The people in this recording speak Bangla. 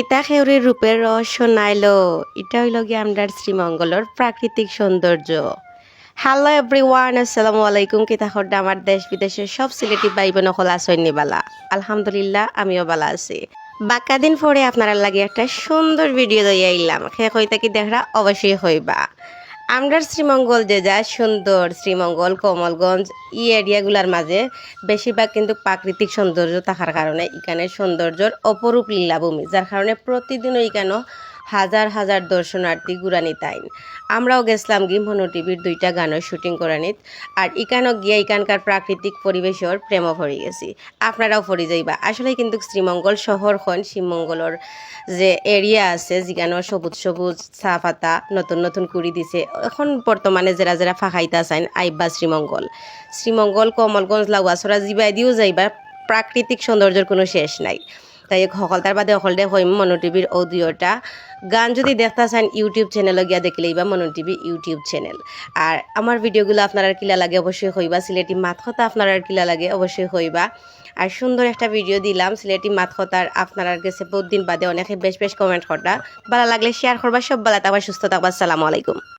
ইতা খেউরির রূপের রহস্য নাইল। এটা হইল গিয়ে আমরার শ্রীমঙ্গলর প্রাকৃতিক সৌন্দর্য। হ্যালো এভরিওয়ান আসসালামু আলাইকুম। কিতা খড্ডা আমার দেশ বিদেশের সব সিলেটি ভাই বোন হল আসইনি বালা। আলহামদুলিল্লাহ, আমিও বালা আছি। বাক্কা দিন পরে আপনারা লাগে একটা সুন্দর ভিডিও লইয়া আইলাম। সে কইতা কি দেখরা? অবশ্যই হইবা। আমরার শ্রীমঙ্গল যে যা সুন্দর শ্রীমঙ্গল, কমলগঞ্জ, ই এরিয়াগুলার মাঝে বেশিরভাগ কিন্তু প্রাকৃতিক সৌন্দর্য থাকার কারণে এখানে সৌন্দর্যর অপরূপ লীলাভূমি, যার কারণে প্রতিদিনও এখানে হাজার হাজার দর্শনার্থী গুরানি তাইন। আমরাও গেছিলাম গি মনো টিভির দুইটা গানের শুটিং করে নিত আর ইকানও গিয়ে ইকানকার প্রাকৃতিক পরিবেশের প্রেমও ভরে গেছি। আপনারাও ভরে যাইবা। আসলে কিন্তু শ্রীমঙ্গল শহর হন শ্রীমঙ্গলর যে এরিয়া আছে যেখানে সবুজ সবুজ চা পাতা নতুন নতুন কুড়ি দিছে, এখন বর্তমানে যারা যারা ফাঁকাইতা চাইন আইবা শ্রীমঙ্গল। শ্রীমঙ্গল, কমলগঞ্জ, লাউয়াছড়া জিবাই দিও যাইবা, প্রাকৃতিক সৌন্দর্যের কোনো শেষ নাই। তাই সকল তার বাদে অকল হইম মনো টিভির অডিওটা গান যদি দেখতে চান ইউটিউব চ্যানেলে গিয়া দেখলেই বা মনো টিভি ইউটিউব চ্যানেল আর আমার ভিডিওগুলো আপনার কিলা লাগে অবশ্যই হইবা সিলেটি মাত কথা আপনার কিলা লাগে অবশ্যই হইবা। আর সুন্দর একটা ভিডিও দিলাম সিলেটি মাত কথার আপনার কাছে বহুত দিন বাদে অনেকে বেশ বেশ কমেন্ট করটা ভালো লাগলে শেয়ার করবা, সব বেলা থাকবা, সুস্থ থাকবা, আসসালামু আলাইকুম।